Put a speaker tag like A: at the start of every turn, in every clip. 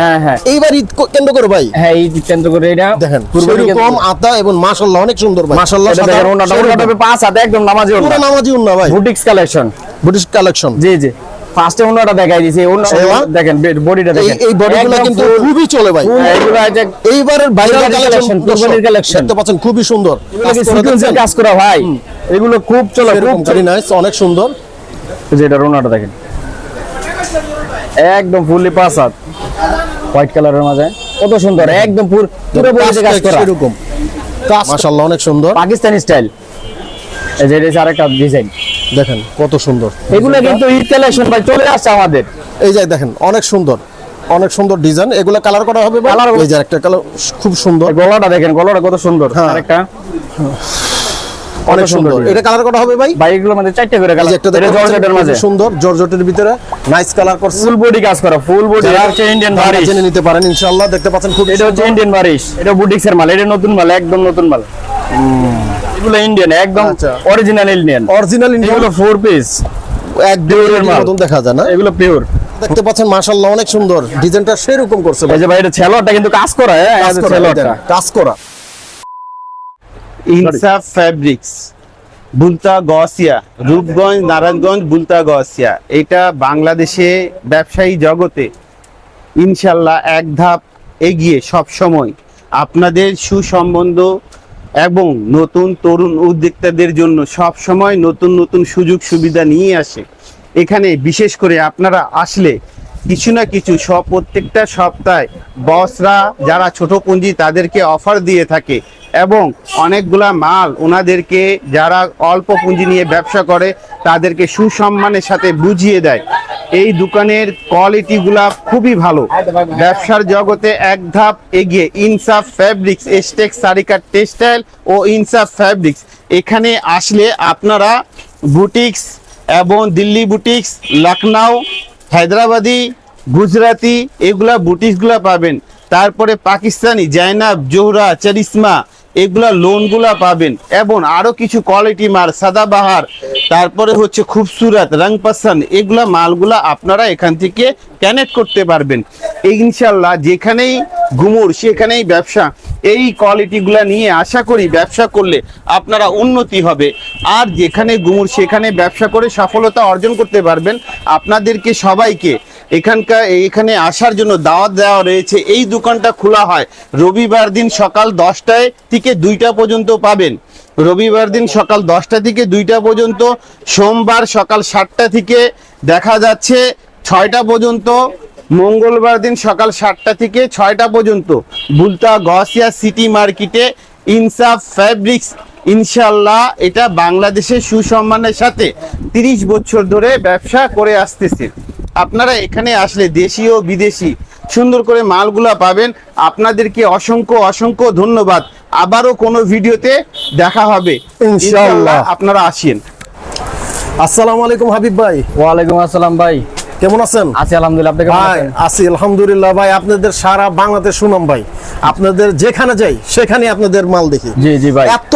A: হ্যাঁ হ্যাঁ।
B: এইবার ঈদ কেন্দ্র করে ভাই।
A: হ্যাঁ এই কেন্দ্র করে এটা।
B: দেখেন
A: কুরবানি
B: আতা এবং মাশাআল্লাহ অনেক সুন্দর ভাই। মাশাআল্লাহ
A: এটা দেখেন ওনাটা ওনাটা পাঁচ হাতে একদম নামাজি ওনা
B: নামাজি উন্না ভাই।
A: বুটিক্স কালেকশন
B: কালেকশন
A: জি জি। ফার্স্টে ওনাটা দেখাই দিয়েছি ওনা
B: সেবা?
A: দেখেন বডিটা
B: এই
A: দেখেন।
B: এই বডিগুলো কিন্তু খুবই চলে ভাই। এইবারের ভাইরাল কালেকশন
A: কুরবানির।
B: দেখতে পাচ্ছেন খুবই সুন্দর।
A: সিকোয়েন্সের কাজ করা ভাই? এগুলো খুব চলে খুব
B: নাইস অনেক সুন্দর।
A: যেটা রোনাটা দেখেন। একদম ফুললি পাঁচ হাত। হোয়াইট কালারের মাঝে। কত সুন্দর একদম পুরো পুরো বডিতে কাজ করা।
B: সেরকম। মাশাআল্লাহ অনেক সুন্দর।
A: পাকিস্তানি স্টাইল এই যে এটা আরেকটা ডিজাইন
B: দেখেন কত সুন্দর।
A: এগুলো কিন্তু ঈদ কালেকশন ভাই চলে আসছে আমাদের।
B: এই যে দেখেন অনেক সুন্দর। অনেক সুন্দর ডিজাইন এগুলো কালার করা হবে? এই যে একটা কালার খুব সুন্দর।
A: গলাটা দেখেন গলাটা কত সুন্দর।
B: হ্যাঁ।
A: আরেকটা।
B: অনেক সুন্দর। এটা কালার হবে ভাই?
A: ভাই এগুলোর মধ্যে চারটে করে কালার এটা জর্জেটের মাঝে
B: সুন্দর জর্জেটের ভিতরে নাইস কালার করছে।
A: ফুল বডি কাজ করা ফুল বডি হচ্ছে ইন্ডিয়ান বারিশ।
B: জেনে নিতে পারেন ইনশাআল্লাহ দেখতে পাচ্ছেন খুব
A: এটা হচ্ছে ইন্ডিয়ান বারিশ। এটা বুটিক্সের মাল এটা নতুন মাল একদম নতুন মাল। এগুলো ইন্ডিয়ান একদম। অরিজিনাল ইন্ডিয়ান
B: অরিজিনাল
A: এগুলো ফোর পিস
B: এক দুইয়ের
A: মাল।
B: মতন দেখা যায় না?
A: এগুলো পিওর
B: দেখতে পাচ্ছেন মাশাআল্লাহ অনেক সুন্দর। ডিজাইনটা সেরকম করছে ভাই।
A: যে ভাই এটা কিন্তু কাজ করা হ্যাঁ?
B: কাজ করা, এই
A: ছেলরটা
B: দেখেন, কাজ করা
C: ইনসাফ ফ্যাব্রিক্স বুলতা গসিয়া রূপগঞ্জ নারায়ণগঞ্জ বুলতা গসিয়া এটা বাংলাদেশে ব্যবসায়ী জগতে ইনশাল্লাহ এক ধাপ এগিয়ে সব সময় আপনাদের সুসম্বন্ধ এবং নতুন তরুণ উদ্যোক্তাদের জন্য সব সময় নতুন নতুন সুযোগ সুবিধা নিয়ে আসে। এখানে বিশেষ করে আপনারা আসলে কিছু না কিছু সব প্রত্যেকটা সপ্তাহে বসরা যারা ছোট পুঁজি তাদেরকে অফার দিয়ে থাকে। এবং অনেকগুলা মাল ওনাদেরকে যারা অল্প পুঁজি নিয়ে ব্যবসা করে, তাদেরকে সুসম্মানের সাথে বুঝিয়ে দেয়। এই দোকানের কোয়ালিটিগুলা খুবই ভালো। ব্যবসার জগতে এক ধাপ এগিয়ে ইনসাফ ফ্যাব্রিক্স, এস্টেক সারিকার টেক্সটাইল ও ইনসাফ ফ্যাব্রিক্স। এখানে আসলে আপনারা বুটিক্স এবং দিল্লি বুটিক্স, লখনউ, হায়দ্রাবাদি, গুজরাতি, এগুলা বুটিক্সগুলা পাবেন। তারপরে পাকিস্তানি, জাইনাব, জোহরা চারিসমা এগুলা লোনগুলা পাবেন। এবং আরও কিছু কোয়ালিটি মাল, সাদাবাহার, তারপরে হচ্ছে খুবসুরত রং পাসান এগুলা মালগুলা আপনারা এখান থেকে কানেক্ট করতে পারবেন। ইনশাল্লাহ যেখানেই ঘুমুর, সেখানেই ব্যবসা। এই কোয়ালিটিগুলা নিয়ে আশা করি ব্যবসা করলে আপনারা উন্নতি হবে। আর যেখানে ঘুমুর, সেখানে ব্যবসা করে সফলতা অর্জন করতে পারবেন। আপনাদেরকে সবাইকে এখানকার এখানে আসার জন্য দাওয়াত দেওয়া রয়েছে। এই দোকানটা খোলা হয় রবিবার দিন সকাল দশটায় থেকে দুইটা পর্যন্ত পাবেন। রবিবার দিন সকাল দশটা থেকে দুইটা পর্যন্ত, সোমবার সকাল সাতটা থেকে দেখা যাচ্ছে ছয়টা পর্যন্ত, মঙ্গলবার দিন সকাল সাতটা থেকে ছয়টা পর্যন্ত। বুলতা গসিয়া সিটি মার্কেটে ইনসাফ ফ্যাব্রিক্স ইনশাল্লাহ এটা বাংলাদেশের সুসম্মানের সাথে তিরিশ বছর ধরে ব্যবসা করে আসতেছে। আপনারা এখানে আসলে দেশীয় বিদেশি সুন্দর করে মালগুলা পাবেন। আপনাদেরকে অসংখ্য অসংখ্য ধন্যবাদ। আবারও কোনো ভিডিওতে দেখা হবে।
B: ইনশাআল্লাহ।
C: আপনারা আসেন।
B: আসসালামু আলাইকুম হাবিব ভাই।
A: ওয়ালাইকুম আসসালাম ভাই।
B: কেমন আছেন?
A: আছি আলহামদুলিল্লাহ আপনি কেমন
B: ভাই
A: আছেন?
B: আছি আলহামদুলিল্লাহ ভাই আপনাদের সারা বাংলাদেশ সুনাম ভাই। আপনাদের যেখানে যাই সেখানে আপনাদের মাল দেখি।
A: জি জি ভাই।
B: এত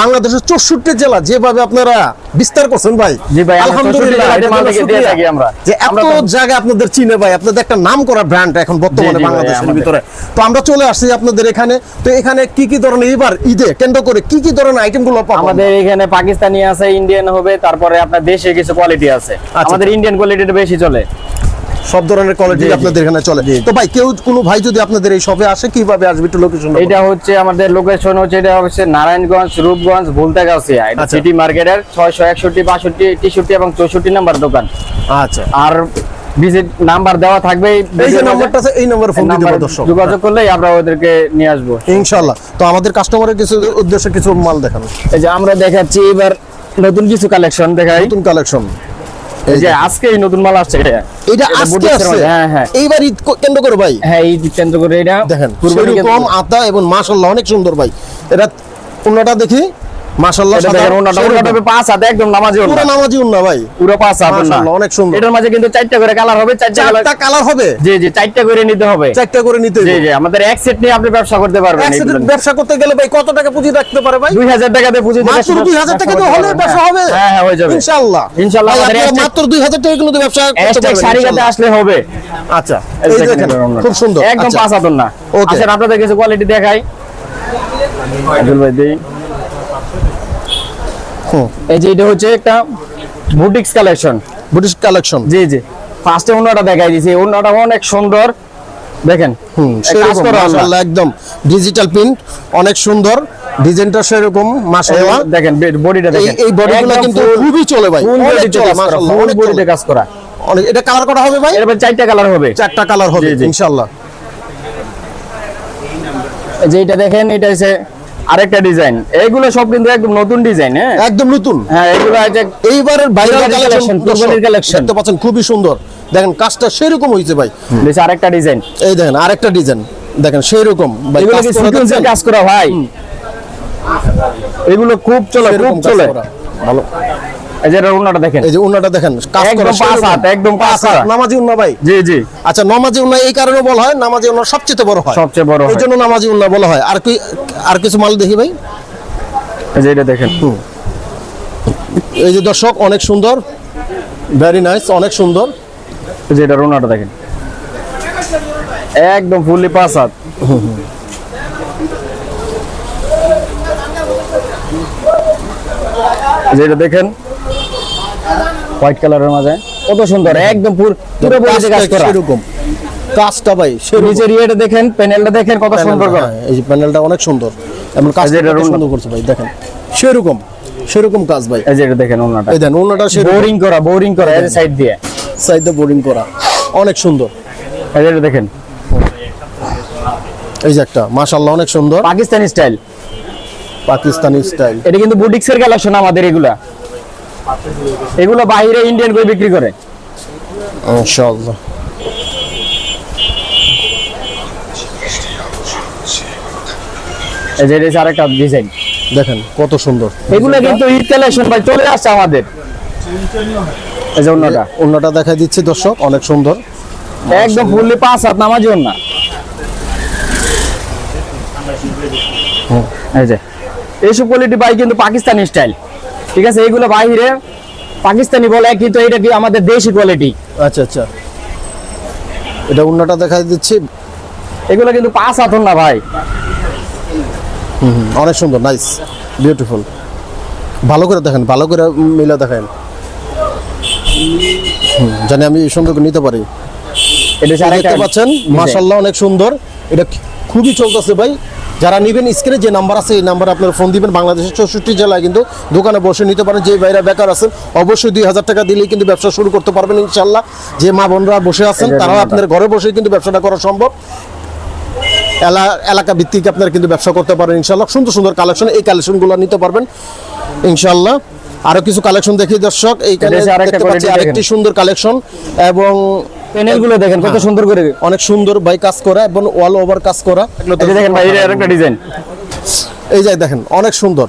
B: বাংলাদেশের চৌষট্টি জেলা যেভাবে আপনারা বিস্তার করছেন ভাই
A: জি ভাই, আমরা
B: আলহামদুলিল্লাহ
A: 64 জেলায় মাল
B: আপনাদের
A: থেকে দিয়ে
B: শুকরিয়া।
A: থাকি আমরা।
B: যে এত জায়গায় আপনাদের চিনে ভাই আপনাদের একটা নাম করা ব্র্যান্ড এখন বর্তমানে বাংলাদেশের ভিতরে। তো আমরা চলে আসছি আপনাদের এখানে। তো এখানে কি কি ধরনের এবার ঈদে কেন্দ্র করে কি কি ধরনের আইটেমগুলো
A: আমাদের এখানে পাকিস্তানি আছে ইন্ডিয়ান হবে তারপরে আপনার দেশে কিছু কোয়ালিটি আছে।
B: আচ্ছা।
A: আমাদের ইন্ডিয়ান কোয়ালিটিটা বেশি চলে।
B: সব ধরনের কোয়ালিটি। আপনাদের এখানে চলে। তো ভাই কেউ কোনো ভাই যদি আপনাদের এই শপে আসে কীভাবে আসবে একটু লোকেশন
A: এটা হচ্ছে আমাদের লোকেশন হচ্ছে এটা হচ্ছে নারায়ণগঞ্জ রূপগঞ্জ ভুলতাগাছিয়া। এটা। সিটি মার্কেটের ছয়শো একষট্টি বাষট্টি তেষট্টি এবং চৌষট্টি নাম্বার দোকান।
B: আচ্ছা।
A: আর ভিজিট নাম্বার দেওয়া থাকবে
B: এই যে নাম্বারটা আছে এই নাম্বারে ফোন দিতে দর্শক।
A: যোগাযোগ করলে আমরা ওদেরকে নিয়ে আসব।
B: ইনশাআল্লাহ। তো আমাদের কাস্টমারের কিছু উদ্দেশ্যে কিছু মাল দেখান।
A: এই যে আমরা দেখাচ্ছি এবার নতুন কিছু কালেকশন দেখাই।
B: নতুন কালেকশন
A: এই যে আজকে এই নতুন মাল আসছে এটা।
B: এটা
A: এটা
B: আজকে আসছে?
A: হ্যাঁ হ্যাঁ।
B: এইবার ঈদ কেন্দ্র করে ভাই?
A: হ্যাঁ এই কেন্দ্র করে এটা।
B: দেখেন
A: কেন্দ্র-
B: আতা এবং মাশাআল্লাহ অনেক সুন্দর ভাই। এটা অন্যটা দেখি। মাশাআল্লাহ
A: এটা দেখেন ওনাটা ওনাটা হবে পাঁচ হাত একদম নামাজি
B: পুরো নামাজি উন্না ভাই।
A: পুরো পাঁচ হাত ওনা
B: অনেক সুন্দর।
A: এটার মাঝে কিন্তু চারটা করে কালার হবে চারটা কালার
B: হবে?
A: জি জি চারটা করে নিতে হবে।
B: চারটা করে নিতে
A: জি জি আমাদের এক সেট নিয়ে আপনি ব্যবসা করতে পারবেন
B: এক
A: এগুলো।
B: ব্যবসা করতে গেলে ভাই কত টাকা পুঁজি রাখতে পারে ভাই?
A: দুই হাজার টাকাতে পুঁজি
B: মাত্র
A: ব্যবসা-
B: দুই হাজার টাকা
A: ব্যবসা
B: হলে ব্যবসা হবে।
A: হ্যাঁ হ্যাঁ হয়ে যাবে।
B: ইনশাআল্লাহ।
A: ইনশাআল্লাহ
B: ভাই,
A: আমাদের
B: আপনারা
A: hashtag-
B: মাত্র দুই হাজার টাকা কিন্তু ব্যবসা করতে পারবেন,
A: সারিকাতে
B: ইনশাআল্লাহ।
A: আসলে হবে।
B: আচ্ছা
A: এই দেখেন।
B: খুব সুন্দর।
A: একদম
B: আচ্ছা।
A: পাঁচ হাতন না আচ্ছা আপনাদের কিছু কোয়ালিটি দেখাই। আব্দুল ভাই দেই। এই যে এটা হচ্ছে একটা বুটিক্স কালেকশন।
B: British collection.
A: জি জি। ফার্স্টে অন্যটা দেখাই দিয়েছি অন্যটা অনেক সুন্দর। দেখেন
B: হুম
A: এই কাজ
B: সেরকম
A: করা ওড়না।
B: মাশাআল্লাহ একদম। ডিজিটাল প্রিন্ট অনেক সুন্দর। ডিজাইনটা সেরকম মাশাআল্লাহ।
A: দেখেন বডিটা দেখেন।
B: এই বডিগুলো কিন্তু খুবই চলে ভাই। অনেক চলে মাশাআল্লাহ
A: ফুল বডিতে কাজ করা।
B: অনেক এটা কালার করা হবে ভাই?
A: এর চারটা কালার হবে।
B: চারটা কালার হবে। ইনশাআল্লাহ।
A: এই যে এটা দেখেন এটা হচ্ছে আরেকটা ডিজাইন এইগুলো সব কিন্তু একদম নতুন ডিজাইন হ্যাঁ?
B: একদম নতুন।
A: হ্যাঁ এগুলো
B: এইবারের ভাইরাল কালেকশন
A: কুরবানির কালেকশন।
B: দেখতে পাচ্ছেন খুবই সুন্দর। দেখেন কাজটা সেরকম হয়েছে ভাই।
A: বেশ আরেকটা ডিজাইন
B: এই দেখেন আরেকটা ডিজাইন দেখেন সেরকম। ভাই
A: এগুলো
B: কাজ
A: কি
B: করে
A: সিকোয়েন্সের কাজ করা ভাই? এগুলো খুব চলে খুব চলে।
B: ভালো।
A: এই যে দেখেন।
B: এই যে উন্নাটা দেখেন কাজ
A: একদম
B: করা
A: পাঁচ। হাত, একদম পাঁচ
B: হাত। নামাজি উন্না ভাই।
A: জি জি।
B: আচ্ছা নামাজি উন্না এই কারণে বলা হয় নামাজি উন্না সবচেয়ে বড় হয়।
A: সবচেয়ে বড়
B: এই জন্য নামাজি উন্না বলা হয়। আর কি আর কিছু মাল দেখি ভাই?
A: এই যে এটা দেখেন।
B: এই যে দর্শক অনেক সুন্দর। ভেরি নাইস অনেক সুন্দর।
A: এই যে এটা দেখেন। একদম ফুললি পাঁচ হাত। এই যে এটা দেখেন। হোয়াইট কালারের মাঝে। কত সুন্দর একদম পুরো পুরো বডিতে কাজ করা।
B: সেরকম। কাজটা ভাই
A: নিচের ইয়েটা দেখেন প্যানেলটা দেখেন কত সুন্দর করা।
B: হ্যাঁ, এই যে প্যানেলটা অনেক সুন্দর। কাজটা
A: যে এটা রুম-
B: সুন্দর করছে ভাই দেখেন। সেরকম সেরকম কাজ ভাই।
A: এই যে এটা দেখেন ওনাটা
B: এই দেন ওনাটা সেরকম।
A: বোরিং করা বোরিং করা এই সাইড দিয়ে।
B: সাইডে বোরিং করা অনেক সুন্দর।
A: এই যে এটা দেখেন।
B: এই যে একটা মাশাআল্লাহ অনেক সুন্দর।
A: পাকিস্তানি স্টাইল।
B: পাকিস্তানি স্টাইল।
A: এটা কিন্তু বুটিক্সের কালেকশন আমাদের এগুলা। এগুলো বাইরে ইন্ডিয়ান করে বিক্রি করে?
B: ইনশাআল্লাহ।
A: এই যে এটা আরেকটা ডিজাইন
B: দেখেন কত সুন্দর।
A: এগুলো কিন্তু ঈদ কালেকশন ভাই চলে আসছে আমাদের। এই যে অন্যটা।
B: অন্যটা দেখাই দিচ্ছি দর্শক অনেক সুন্দর।
A: একদম ফুললি পাঁচ হাত নামাজি না। এই যে এইসব কোয়ালিটি বাইক কিন্তু পাকিস্তানি স্টাইল ঠিক আছে এইগুলো বাইরে পাকিস্তানি বলে কিন্তু এটা কি আমাদের দেশি কোয়ালিটি
B: আচ্ছা আচ্ছা। এটা অন্যটা দেখাই দিচ্ছি।
A: এগুলো কিন্তু পাঁচ হাত না ভাই।
B: হুম, অনেক সুন্দর নাইস বিউটিফুল ভালো করে দেখেন ভালো করে মিলে দেখেন। জানি আমি সুন্দর করে নিতে পারি।
A: এটা
B: দেখতে পাচ্ছেন। মাশাল্লাহ অনেক সুন্দর। এটা খুবই চলতেছে ভাই। যারা নেবেন স্ক্রিনে যে নাম্বার আছে এই নাম্বারে আপনারা ফোন দিবেন। বাংলাদেশের চৌষট্টি জেলায় কিন্তু দোকানে বসে নিতে পারেন। যে ভাইরা বেকার আছেন অবশ্যই দুই হাজার টাকা দিলেই কিন্তু ব্যবসা শুরু করতে পারবেন ইনশাল্লাহ যে মা বোনরা বসে আছেন তারাও আপনার ঘরে বসে কিন্তু ব্যবসাটা করা সম্ভব। এলা- এলাকা ভিত্তিক আপনারা কিন্তু ব্যবসা করতে পারেন ইনশাল্লাহ সুন্দর সুন্দর কালেকশন এই কালেকশনগুলো নিতে পারবেন ইনশাল্লাহ আরও কিছু কালেকশন দেখি দর্শক এইখানে দেখতে পাচ্ছি আরেকটি সুন্দর কালেকশন এবং
A: প্যানেলগুলো দেখেন কত সুন্দর করে।
B: অনেক সুন্দর বাই কাজ করা এবং অল ওভার কাজ করা।
A: দেখেন ভাই এটা ডিজাইন
B: এই যে দেখেন অনেক সুন্দর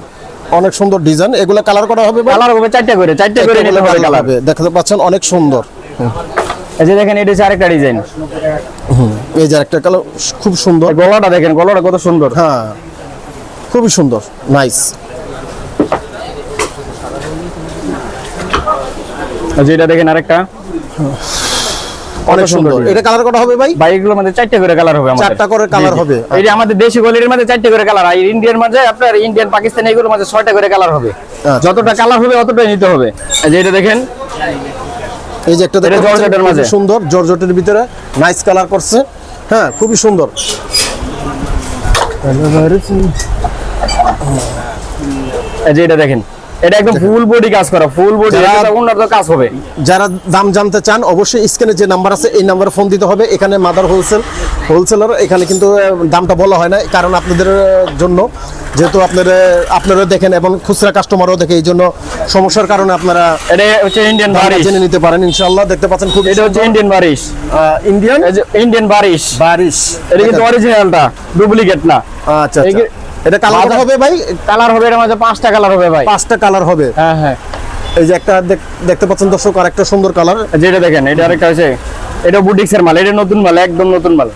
B: অনেক সুন্দর ডিজাইন এগুলো কালার করা হবে
A: কালার হবে চারটা করে চারটা করে নিতে হবে কালার
B: হবে। দেখতে পাচ্ছেন অনেক সুন্দর।
A: এই যে দেখেন এটা হচ্ছে আরেকটা ডিজাইন
B: এই যে একটা কালার খুব সুন্দর।
A: গলাটা দেখেন গলাটা কত সুন্দর।
B: হ্যাঁ খুবই সুন্দর নাইস
A: এই যে এটা দেখেন আরেকটা।
B: অনেক
A: সুন্দর
B: সুন্দর। এটা কালার হবে ভাই?
A: বাইকগুলোর মধ্যে চারটা করে কালার হবে আমাদের।
B: চারটা করে
A: জি।
B: হবে।
A: এই যে আমাদের দেশি কোয়ালিটির মধ্যে চারটা করে কালার আর ইন্ডিয়ান মাঝে আপনার ইন্ডিয়ান পাকিস্তানি এগুলোর ছয়টা করে কালার হবে।
B: আচ্ছা।
A: যতটা কালার হবে অতটাই নিতে হবে। এই যে এটা দেখেন।
B: এই যে একটা দেখতে
A: জর্জেটের
B: খুবই
A: মাঝে।
B: সুন্দর জর্জেটের ভিতরে নাইস কালার করছে। হ্যাঁ খুবই সুন্দর।
A: এই যে এটা দেখেন। এটা একদম ফুল বডি কাজ করা ফুল বডি এটা উন্নত কাজ হবে।
B: যারা দাম জানতে চান অবশ্যই স্ক্রিনে যে নাম্বার আছে এই নাম্বারে ফোন দিতে হবে। এখানে মাদার হোলসেল হোলসেলার এখানে কিন্তু দামটা বলা হয় না কারণ আপনাদের জন্য যেহেতু আপনারা আপনারা দেখেন এবং খুচরা কাস্টমারও দেখে এই জন্য সমস্যার কারণে আপনারা
A: এটা হচ্ছে ইন্ডিয়ান বারিশ।
B: জেনে নিতে পারেন ইনশাল্লাহ দেখতে পাচ্ছেন খুব
A: এটা হচ্ছে ইন্ডিয়ান বারিশ।
B: ইন্ডিয়ান
A: ইন্ডিয়ান বারিশ।
B: বারিশ।
A: এটা কিন্তু অরিজিনালটা ডুপ্লিকেট না।
B: আচ্ছা আচ্ছা। এটা কালার হবে ভাই?
A: কালার হবে এর মাঝে পাঁচটা কালার হবে ভাই।
B: পাঁচটা কালার হবে।
A: হ্যাঁ হ্যাঁ।
B: এই যে একটা দেখতে পাচ্ছেন দর্শক আর একটা সুন্দর কালার
A: যেটা দেখেন এটা আরেকটা আছে এটা বুটিক্সের মাল এটা নতুন মাল একদম নতুন মাল।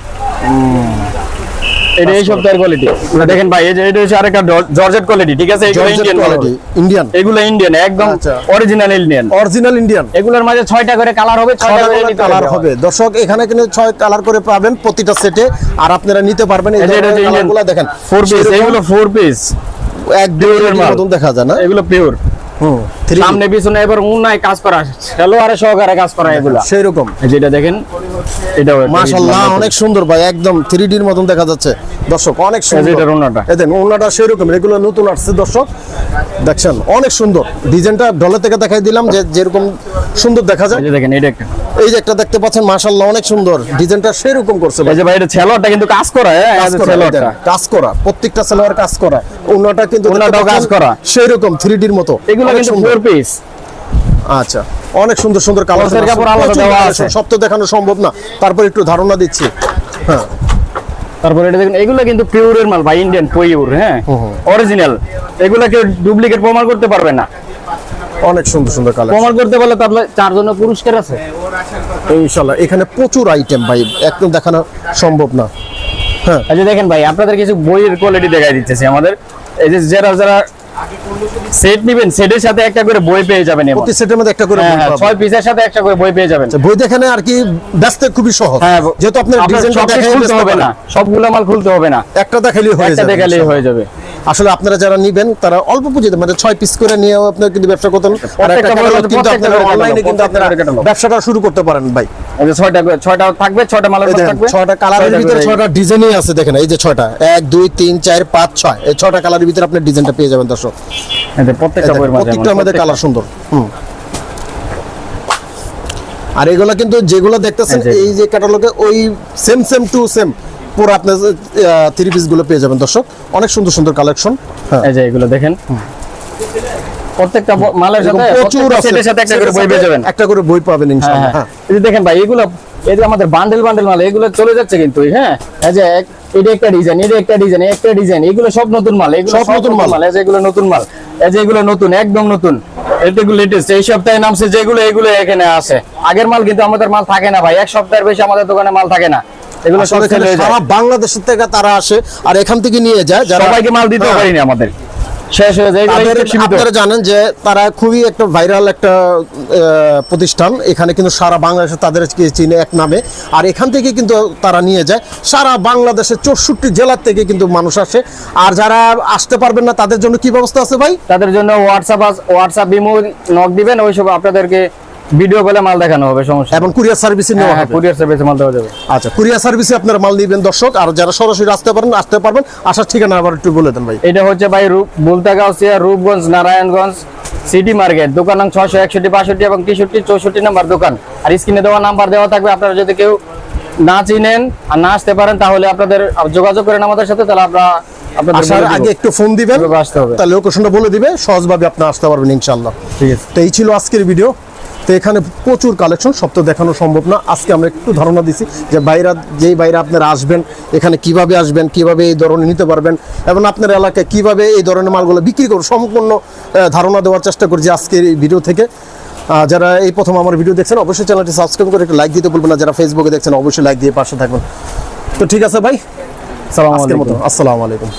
A: এটা এই সপ্তাহের কোয়ালিটি দেখেন ভাই এই যে এটা হচ্ছে আরেকটা জর্জেট কোয়ালিটি ঠিক আছে? এগুলো ইন্ডিয়ান
B: কোয়ালিটি ইন্ডিয়ান
A: এগুলো ইন্ডিয়ান একদম। অরিজিনাল ইন্ডিয়ান
B: অরিজিনাল ইন্ডিয়ান
A: এগুলোর মাঝে ছয়টা করে কালার হবে ছয়টা করে
B: কালার
A: হবে।
B: দর্শক এখানে কিন্তু ছয় কালার করে পাবেন প্রতিটা সেটে আর আপনারা নিতে পারবেন এই কালারগুলো দেখেন।
A: ফোর পিস
B: সেরকম
A: এগুলো ফোর পিস
B: এক
A: মাল।
B: মতন দেখা যায় না?
A: এগুলো পিওর সামনে পিছনে এবার উন্নয় কাজ করা সালোয়ারে সহকারে কাজ করা এগুলা।
B: সেই রকম
A: যেটা দেখেন এটাও
B: মাশাআল্লাহ অনেক সুন্দর ভাই একদম থ্রি ডির মতন দেখা যাচ্ছে। দর্শক অনেক সুন্দর।
A: এটার ওড়নাটা।
B: এই দেখেন ওনাটা সেই রকম এগুলো নতুন আসছে দর্শক। দেখছেন অনেক সুন্দর। ডিজাইনটা ডলে থেকে দেখাই দিলাম যে যেরকম সুন্দর দেখা যায়।
A: দেখেন এটা একটা।
B: এই যে একটা দেখতে পাচ্ছেন মাশাআল্লাহ অনেক সুন্দর। ডিজাইনটা সেই রকম করছে ভাই।
A: এই যে ভাই এটা ছেলোয়ারটা কিন্তু কাজ করা হ্যাঁ?
B: কাজ করা,
A: ছেলোয়ারটা
B: কাজ করা প্রত্যেকটা সেলোয়ার কাজ করা। ওনাটা কিন্তু দেখতে
A: কাজ করা।
B: সেই রকম থ্রি ডির মতো।
A: এগুলো কিন্তু। ফোর পিস
B: আচ্ছা। অনেক সুন্দর সুন্দর কালার। সব তো দেখানো সম্ভব না। তারপর একটু ধারণা দিচ্ছি। হ্যাঁ।
A: তারপরে এটা দেখেন এগুলো কিন্তু পিওরের মাল ভাই ইন্ডিয়ান পিওর হ্যাঁ? অরিজিনাল এগুলো কেউ ডুপ্লিকেট প্রমাণ করতে পারবে না।
B: অনেক সুন্দর সুন্দর কালার
A: প্রমাণ করতে পারলে তাহলে চার জন্য পুরস্কার আছে।
B: ইনশাআল্লাহ এখানে প্রচুর আইটেম ভাই একদম দেখানো সম্ভব না। হ্যাঁ।
A: এই যে দেখেন ভাই আপনাদের কিছু বইয়ের কোয়ালিটি দেখাই দিতেছি আমাদের। এই যে যারা যারা সেট নিবেন সেটের সাথে একটা করে বই পেয়ে যাবেন
B: প্রতি সেটের মধ্যে একটা করে
A: হ্যাঁ। ছয় পিসের সাথে একটা করে বই পেয়ে যাবেন।
B: আচ্ছা, বই দেখানে আর কি ব্যস্ত খুবই সহজ।
A: হ্যাঁ
B: যেহেতু আপনার ডিজাইনটা দেখাই
A: খুলতে হবে না। সবগুলো মাল খুলতে হবে না।
B: একটা দেখালেই হয়ে
A: একটা দেখালেই হয়ে যাবে।
B: আসলে আপনারা যারা নিবেন তারা অল্প পুঁজিতে মানে ছয় পিস করে নিয়েও আপনার কিন্তু ব্যবসা করতেন। কিন্তু আপনারা অনলাইনে কিন্তু আপনারা ব্যবসাটা শুরু করতে পারেন ভাই।
A: ছয়টা ছয়টা থাকবে ছয়টা মালের
B: এই
A: মাল
B: দেখেন,
A: থাকবে।
B: ছয়টা কালারের ভিতরে ছয়টা ডিজাইনই আছে দেখেন এই যে ছয়টা। এক দুই তিন চার পাঁচ ছয়। এই ছয়টা কালারের ভিতরে আপনি ডিজাইনটা পেয়ে যাবেন দর্শক।
A: প্রত্যেকটা বইয়ের মাঝে
B: প্রত্যেকটা আমাদের কালার সুন্দর। হুম। আর এগুলো কিন্তু যেগুলো দেখতেছেন
A: এই যে-
B: ক্যাটালগে ওই সেম সেম টু সেম পুরো আপনার থ্রি পিসগুলো পেয়ে যাবেন দর্শক। অনেক সুন্দর সুন্দর কালেকশন হ্যাঁ।
A: এই যে এগুলো দেখেন। প্রত্যেকটা মালের সাথে
B: প্রচুর
A: সেটের সাথে একটা করে বই পেয়ে যাবেন।
B: একটা করে বই পাবেন
A: হ্যাঁ
B: ইনশাআল্লাহ।
A: হ্যাঁ।
B: হ্যাঁ
A: এই যে দেখেন ভাই এগুলো এই যে আমাদের বান্ডেল বান্ডেল মাল এগুলো চলে যাচ্ছে কিন্তু হ্যাঁ? এই যে এটা একটা ডিজাইন এটা একটা ডিজাইন একটা ডিজাইন এগুলো সব নতুন মাল এগুলো
B: সব নতুন মাল।
A: এই যে এগুলো নতুন মাল এই যে এগুলো নতুন একদম নতুন। লেটেস্ট এই সপ্তাহে নামছে যেগুলো এগুলো এখানে আছে। আগের মাল কিন্তু আমাদের মাল থাকে না ভাই এক সপ্তাহের বেশি আমাদের দোকানে মাল থাকে না। এগুলো সব হয়ে
B: সারা বাংলাদেশের থেকে তারা আসে আর এখান থেকে নিয়ে যায়
A: সবাইকে মাল দিতে
B: হ্যাঁ।
A: পারিনি আমাদের। শেষ হয়ে যায়।
B: আপনারা জানেন যে তারা খুবই একটা ভাইরাল একটা প্রতিষ্ঠান। এখানে কিন্তু সারা বাংলাদেশে তাদের চিনে এক নামে। আর এখান থেকে কিন্তু তারা নিয়ে যায়। সারা বাংলাদেশের চৌষট্টি জেলার থেকে কিন্তু মানুষ আসে। আর যারা আসতে পারবেন না তাদের জন্য কি ব্যবস্থা আছে ভাই?
A: তাদের জন্য হোয়াটসঅ্যাপ হোয়াটসঅ্যাপ বিমো নক দিবেন ওইসব আপনাদেরকে ভিডিও কলে মাল দেখানো হবে সমস্যা
B: এবং কুরিয়ার সার্ভিসে নেওয়া
A: হ্যাঁ
B: হবে।
A: কুরিয়ার সার্ভিসে মাল দেওয়া যাবে।
B: আচ্ছা কুরিয়ার সার্ভিসে আপনারা মাল নিবেন দর্শক আর যারা সরাসরি আসতে পারেন আসতে পারবেন আসার ঠিকানা আবার একটু বলে দেন ভাই।
A: এটা হচ্ছে ভাই রূপ বুলতাগাউসিয়া রূপগঞ্জ নারায়ণগঞ্জ সিটি মার্কেট দোকান নং ছয়শো একষট্টি বাষট্টি এবং তেষট্টি চৌষট্টি নাম্বার দোকান। আর স্ক্রিনে দেওয়া নাম্বার দেওয়া থাকবে আপনারা যদি কেউ না চিনেন আর না আসতে পারেন তাহলে আপনাদের যোগাযোগ করেন আমাদের সাথে তাহলে আমরা আপনাদের
B: আসার আগে একটু ফোন দিবেন। তাহলে লোকেশনটা বলে দিবে সহজভাবে আপনি আসতে পারবেন ইনশাল্লাহ
A: ঠিক আছে।
B: তো এই ছিল আজকের ভিডিও তো এখানে প্রচুর কালেকশন সব তো দেখানো সম্ভব না। আজকে আমরা একটু ধারণা দিছি যে বাইরা যেই বাইরে আপনারা আসবেন এখানে কীভাবে আসবেন কীভাবে এই ধরনের নিতে পারবেন এবং আপনার এলাকায় কীভাবে এই ধরনের মালগুলো বিক্রি করবেন সম্পূর্ণ ধারণা দেওয়ার চেষ্টা করছি আজকের এই ভিডিও থেকে। যারা এই প্রথম আমার ভিডিও দেখছেন অবশ্যই চ্যানেলটি সাবস্ক্রাইব করে একটু লাইক দিতে বলবেন না। যারা ফেসবুকে দেখছেন অবশ্যই লাইক দিয়ে পাশে থাকবেন। তো ঠিক আছে ভাই?
A: সালাম
B: আজকের
A: আলাইকুম।
B: মতো। আসসালামু আলাইকুম।